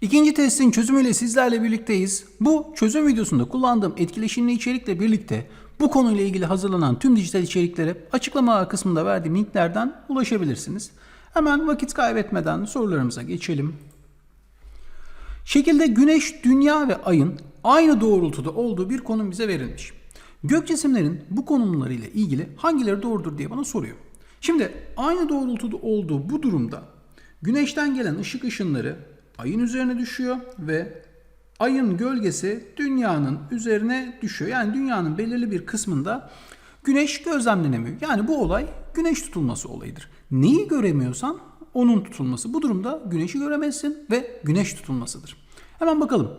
İkinci testin çözümüyle sizlerle birlikteyiz. Bu çözüm videosunda kullandığım etkileşimli içerikle birlikte bu konuyla ilgili hazırlanan tüm dijital içeriklere açıklama kısmında verdiğim linklerden ulaşabilirsiniz. Hemen vakit kaybetmeden sorularımıza geçelim. Şekilde Güneş, Dünya ve Ay'ın aynı doğrultuda olduğu bir konum bize verilmiş. Gök cisimlerin bu konumlarıyla ilgili hangileri doğrudur diye bana soruyor. Şimdi aynı doğrultuda olduğu bu durumda Güneşten gelen ışık ışınları Ay'ın üzerine düşüyor ve Ay'ın gölgesi Dünya'nın üzerine düşüyor. Yani Dünya'nın belirli bir kısmında Güneş gözlemlenemiyor. Yani bu olay Güneş tutulması olayıdır. Neyi göremiyorsan onun tutulması. Bu durumda Güneş'i göremezsin ve Güneş tutulmasıdır. Hemen bakalım.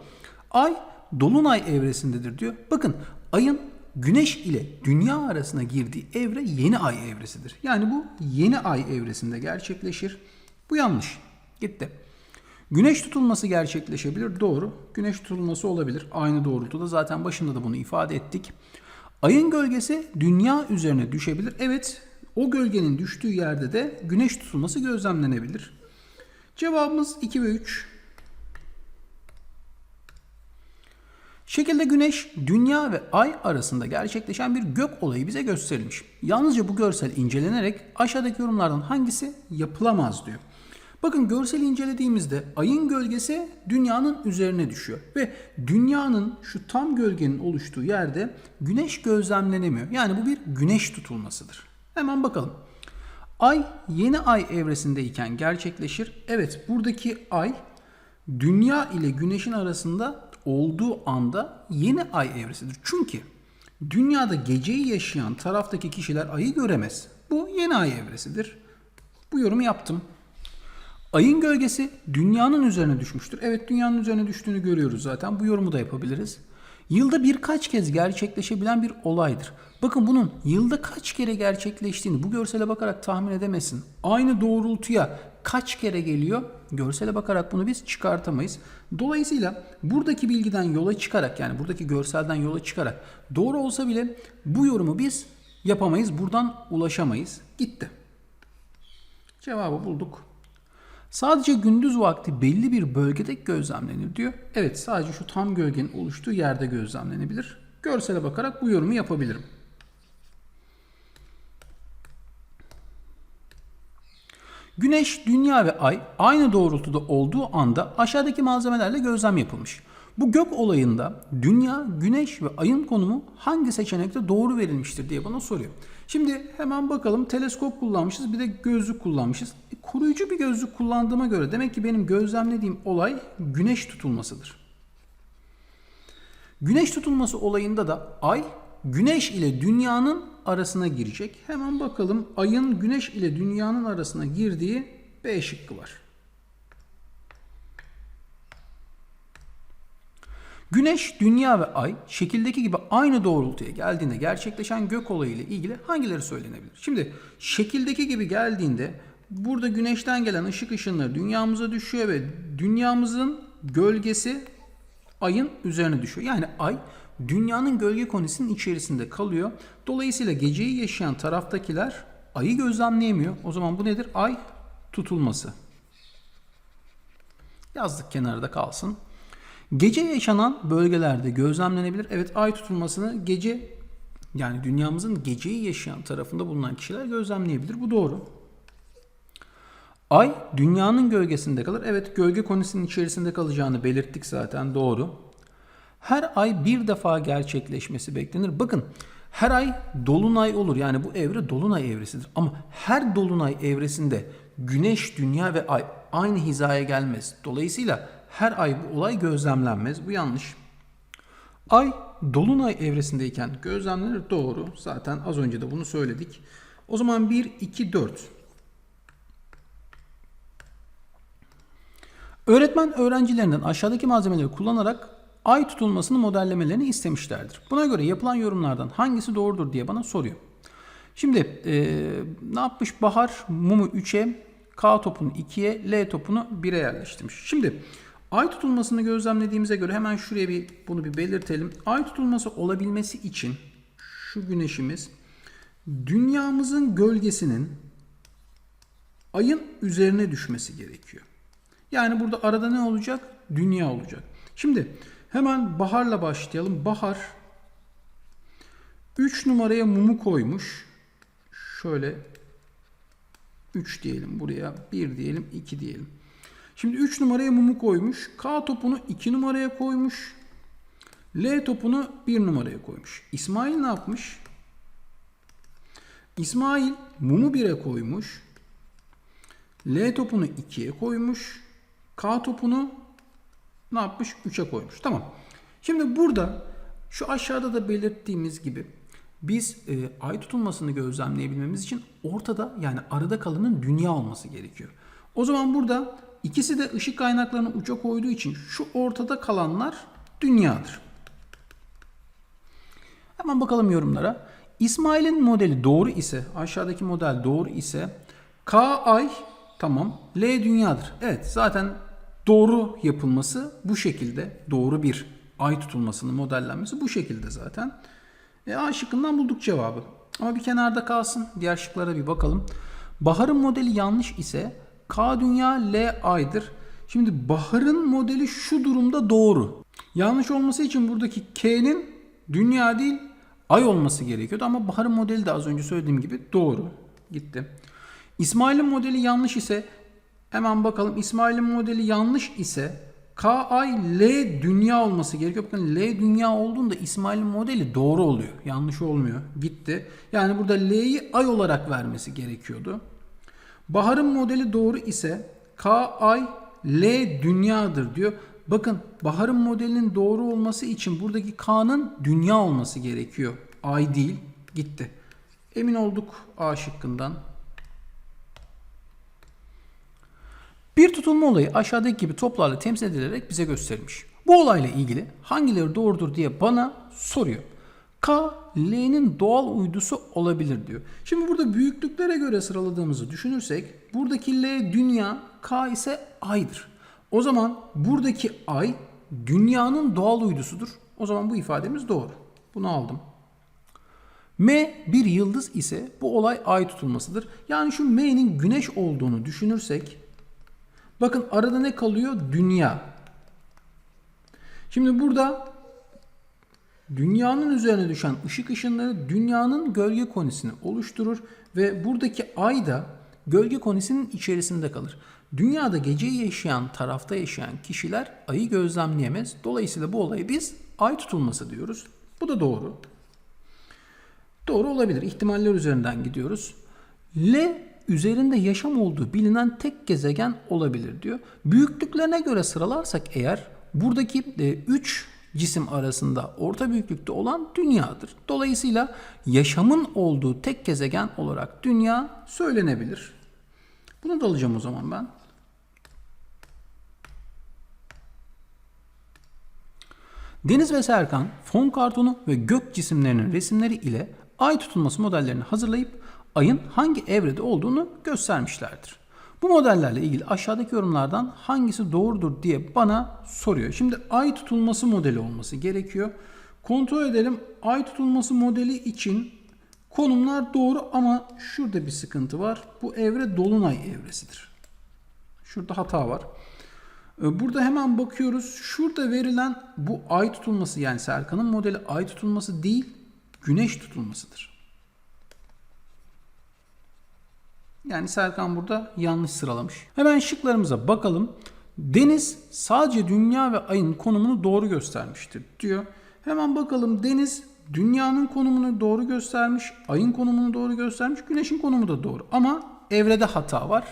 Ay dolunay evresindedir diyor. Bakın ayın Güneş ile Dünya arasına girdiği evre yeni ay evresidir. Yani bu yeni ay evresinde gerçekleşir. Bu yanlış. Gitti. Güneş tutulması gerçekleşebilir. Doğru. Güneş tutulması olabilir. Aynı doğrultuda zaten başında da bunu ifade ettik. Ayın gölgesi dünya üzerine düşebilir. Evet, o gölgenin düştüğü yerde de güneş tutulması gözlemlenebilir. Cevabımız 2 ve 3. Şekilde güneş, dünya ve ay arasında gerçekleşen bir gök olayı bize gösterilmiş. Yalnızca bu görsel incelenerek aşağıdaki yorumlardan hangisi yapılamaz diyor. Bakın görseli incelediğimizde ayın gölgesi dünyanın üzerine düşüyor ve dünyanın şu tam gölgenin oluştuğu yerde güneş gözlemlenemiyor. Yani bu bir güneş tutulmasıdır. Hemen bakalım. Ay yeni ay evresindeyken gerçekleşir. Evet buradaki ay dünya ile güneşin arasında olduğu anda yeni ay evresidir. Çünkü dünyada geceyi yaşayan taraftaki kişiler ayı göremez. Bu yeni ay evresidir. Bu yorumu yaptım. Ayın gölgesi dünyanın üzerine düşmüştür. Evet dünyanın üzerine düştüğünü görüyoruz zaten. Bu yorumu da yapabiliriz. Yılda birkaç kez gerçekleşebilen bir olaydır. Bakın bunun yılda kaç kere gerçekleştiğini bu görsele bakarak tahmin edemezsin. Aynı doğrultuya kaç kere geliyor? Görsele bakarak bunu biz çıkartamayız. Dolayısıyla buradaki bilgiden yola çıkarak yani buradaki görselden yola çıkarak doğru olsa bile bu yorumu biz yapamayız. Buradan ulaşamayız. Gitti. Cevabı bulduk. Sadece gündüz vakti belli bir bölgede gözlemlenir diyor. Evet sadece şu tam gölgenin oluştuğu yerde gözlemlenebilir. Görsele bakarak bu yorumu yapabilirim. Güneş, Dünya ve Ay aynı doğrultuda olduğu anda aşağıdaki malzemelerle gözlem yapılmış. Bu gök olayında Dünya, Güneş ve Ay'ın konumu hangi seçenekte doğru verilmiştir diye bana soruyor. Şimdi hemen bakalım teleskop kullanmışız bir de gözlük kullanmışız. E, koruyucu bir gözlük kullandığıma göre demek ki benim gözlemlediğim olay güneş tutulmasıdır. Güneş tutulması olayında da ay güneş ile dünyanın arasına girecek. Hemen bakalım ayın güneş ile dünyanın arasına girdiği B şıkkı var. Güneş, Dünya ve Ay şekildeki gibi aynı doğrultuya geldiğinde gerçekleşen gök olayı ile ilgili hangileri söylenebilir? Şimdi şekildeki gibi geldiğinde burada Güneşten gelen ışık ışınları dünyamıza düşüyor ve dünyamızın gölgesi Ay'ın üzerine düşüyor. Yani Ay dünyanın gölge konisinin içerisinde kalıyor. Dolayısıyla geceyi yaşayan taraftakiler Ay'ı gözlemleyemiyor. O zaman bu nedir? Ay tutulması. Yazdık kenarda kalsın. Gece yaşanan bölgelerde gözlemlenebilir. Evet ay tutulmasını gece yani dünyamızın geceyi yaşayan tarafında bulunan kişiler gözlemleyebilir. Bu doğru. Ay dünyanın gölgesinde kalır. Evet gölge konisinin içerisinde kalacağını belirttik zaten doğru. Her ay bir defa gerçekleşmesi beklenir. Bakın her ay dolunay olur. Yani bu evre dolunay evresidir. Ama her dolunay evresinde güneş, dünya ve ay aynı hizaya gelmez. Dolayısıyla her ay bu olay gözlemlenmez. Bu yanlış. Ay dolunay evresindeyken gözlemlenir. Doğru. Zaten az önce de bunu söyledik. O zaman 1, 2, 4. Öğretmen öğrencilerinden aşağıdaki malzemeleri kullanarak ay tutulmasını modellemelerini istemişlerdir. Buna göre yapılan yorumlardan hangisi doğrudur diye bana soruyor. Şimdi e, ne yapmış? Bahar mumu 3'e, K topunu 2'ye, L topunu 1'e yerleştirmiş. Şimdi ay tutulmasını gözlemlediğimize göre hemen şuraya bir bunu bir belirtelim. Ay tutulması olabilmesi için şu güneşimiz dünyamızın gölgesinin ayın üzerine düşmesi gerekiyor. Yani burada arada ne olacak? Dünya olacak. Şimdi hemen Bahar'la başlayalım. Bahar 3 numaraya mumu koymuş. Şöyle 3 diyelim buraya. 1 diyelim, 2 diyelim. Şimdi 3 numaraya mumu koymuş. K topunu 2 numaraya koymuş. L topunu 1 numaraya koymuş. İsmail ne yapmış? İsmail mumu 1'e koymuş. L topunu 2'ye koymuş. K topunu ne yapmış? 3'e koymuş. Tamam. Şimdi burada şu aşağıda da belirttiğimiz gibi biz e, ay tutulmasını gözlemleyebilmemiz için ortada yani arada kalanın dünya olması gerekiyor. O zaman burada ikisi de ışık kaynaklarını uça koyduğu için şu ortada kalanlar dünyadır. Hemen bakalım yorumlara. İsmail'in modeli doğru ise, aşağıdaki model doğru ise K ay tamam, L dünyadır. Evet zaten doğru yapılması bu şekilde. Doğru bir ay tutulmasının modellenmesi bu şekilde zaten. E, A şıkkından bulduk cevabı. Ama bir kenarda kalsın. Diğer şıklara bir bakalım. Bahar'ın modeli yanlış ise K dünya L aydır. Şimdi Bahar'ın modeli şu durumda doğru. Yanlış olması için buradaki K'nin dünya değil ay olması gerekiyordu ama Bahar'ın modeli de az önce söylediğim gibi doğru. Gitti. İsmail'in modeli yanlış ise hemen bakalım. İsmail'in modeli yanlış ise K ay L dünya olması gerekiyor. Bakın L dünya olduğunda İsmail'in modeli doğru oluyor. Yanlış olmuyor. Gitti. Yani burada L'yi ay olarak vermesi gerekiyordu. Bahar'ın modeli doğru ise K ay L dünyadır diyor. Bakın Bahar'ın modelinin doğru olması için buradaki K'nın dünya olması gerekiyor. Ay değil. Gitti. Emin olduk A şıkkından. Bir tutulma olayı aşağıdaki gibi toplarla temsil edilerek bize gösterilmiş. Bu olayla ilgili hangileri doğrudur diye bana soruyor. K, L'nin doğal uydusu olabilir diyor. Şimdi burada büyüklüklere göre sıraladığımızı düşünürsek buradaki L dünya, K ise aydır. O zaman buradaki ay dünyanın doğal uydusudur. O zaman bu ifademiz doğru. Bunu aldım. M bir yıldız ise bu olay ay tutulmasıdır. Yani şu M'nin güneş olduğunu düşünürsek bakın arada ne kalıyor? Dünya. Şimdi burada dünyanın üzerine düşen ışık ışınları dünyanın gölge konisini oluşturur ve buradaki ay da gölge konisinin içerisinde kalır. Dünyada geceyi yaşayan tarafta yaşayan kişiler ayı gözlemleyemez. Dolayısıyla bu olayı biz ay tutulması diyoruz. Bu da doğru. Doğru olabilir. İhtimaller üzerinden gidiyoruz. L üzerinde yaşam olduğu bilinen tek gezegen olabilir diyor. Büyüklüklerine göre sıralarsak eğer buradaki 3 cisim arasında orta büyüklükte olan dünyadır. Dolayısıyla yaşamın olduğu tek gezegen olarak dünya söylenebilir. Bunu da alacağım o zaman ben. Deniz ve Serkan fon kartonu ve gök cisimlerinin resimleri ile ay tutulması modellerini hazırlayıp ayın hangi evrede olduğunu göstermişlerdir. Bu modellerle ilgili aşağıdaki yorumlardan hangisi doğrudur diye bana soruyor. Şimdi ay tutulması modeli olması gerekiyor. Kontrol edelim. Ay tutulması modeli için konumlar doğru ama şurada bir sıkıntı var. Bu evre dolunay evresidir. Şurada hata var. Burada hemen bakıyoruz. Şurada verilen bu ay tutulması yani Serkan'ın modeli ay tutulması değil, güneş tutulmasıdır. Yani Serkan burada yanlış sıralamış. Hemen şıklarımıza bakalım. Deniz sadece dünya ve ayın konumunu doğru göstermiştir diyor. Hemen bakalım Deniz dünyanın konumunu doğru göstermiş, ayın konumunu doğru göstermiş, güneşin konumu da doğru. Ama evrede hata var.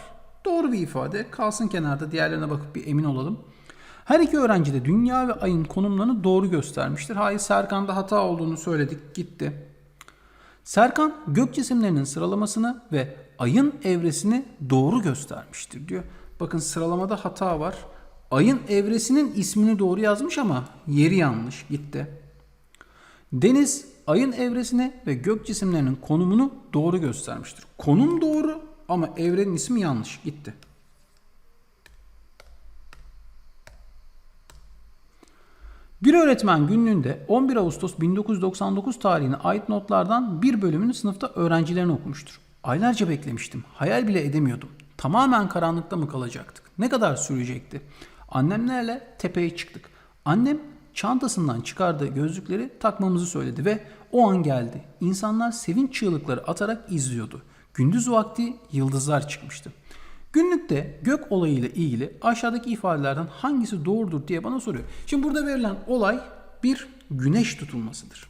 Doğru bir ifade. Kalsın kenarda diğerlerine bakıp bir emin olalım. Her iki öğrenci de dünya ve ayın konumlarını doğru göstermiştir. Hayır Serkan'da hata olduğunu söyledik gitti. Serkan gök cisimlerinin sıralamasını ve ayın evresini doğru göstermiştir diyor. Bakın sıralamada hata var. Ayın evresinin ismini doğru yazmış ama yeri yanlış gitti. Deniz ayın evresini ve gök cisimlerinin konumunu doğru göstermiştir. Konum doğru ama evrenin ismi yanlış gitti. Bir öğretmen günlüğünde 11 Ağustos 1999 tarihine ait notlardan bir bölümünü sınıfta öğrencilerine okumuştur. Aylarca beklemiştim. Hayal bile edemiyordum. Tamamen karanlıkta mı kalacaktık? Ne kadar sürecekti? Annemlerle tepeye çıktık. Annem çantasından çıkardığı gözlükleri takmamızı söyledi ve o an geldi. İnsanlar sevinç çığlıkları atarak izliyordu. Gündüz vakti yıldızlar çıkmıştı. Günlükte gök olayıyla ilgili aşağıdaki ifadelerden hangisi doğrudur diye bana soruyor. Şimdi burada verilen olay bir güneş tutulmasıdır.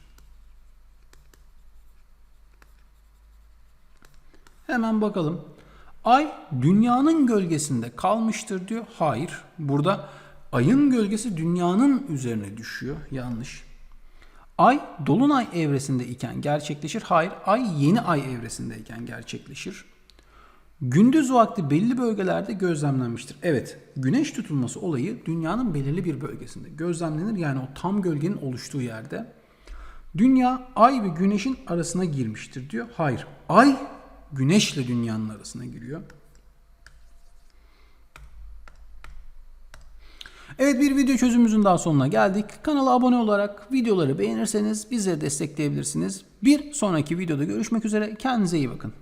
Hemen bakalım. Ay dünyanın gölgesinde kalmıştır diyor. Hayır. Burada ayın gölgesi dünyanın üzerine düşüyor. Yanlış. Ay dolunay evresinde iken gerçekleşir. Hayır. Ay yeni ay evresindeyken gerçekleşir. Gündüz vakti belli bölgelerde gözlemlenmiştir. Evet, güneş tutulması olayı dünyanın belirli bir bölgesinde gözlemlenir. Yani o tam gölgenin oluştuğu yerde. Dünya ay ve güneşin arasına girmiştir diyor. Hayır, ay güneşle dünyanın arasına giriyor. Evet bir video çözümümüzün daha sonuna geldik. Kanala abone olarak videoları beğenirseniz bizleri destekleyebilirsiniz. Bir sonraki videoda görüşmek üzere. Kendinize iyi bakın.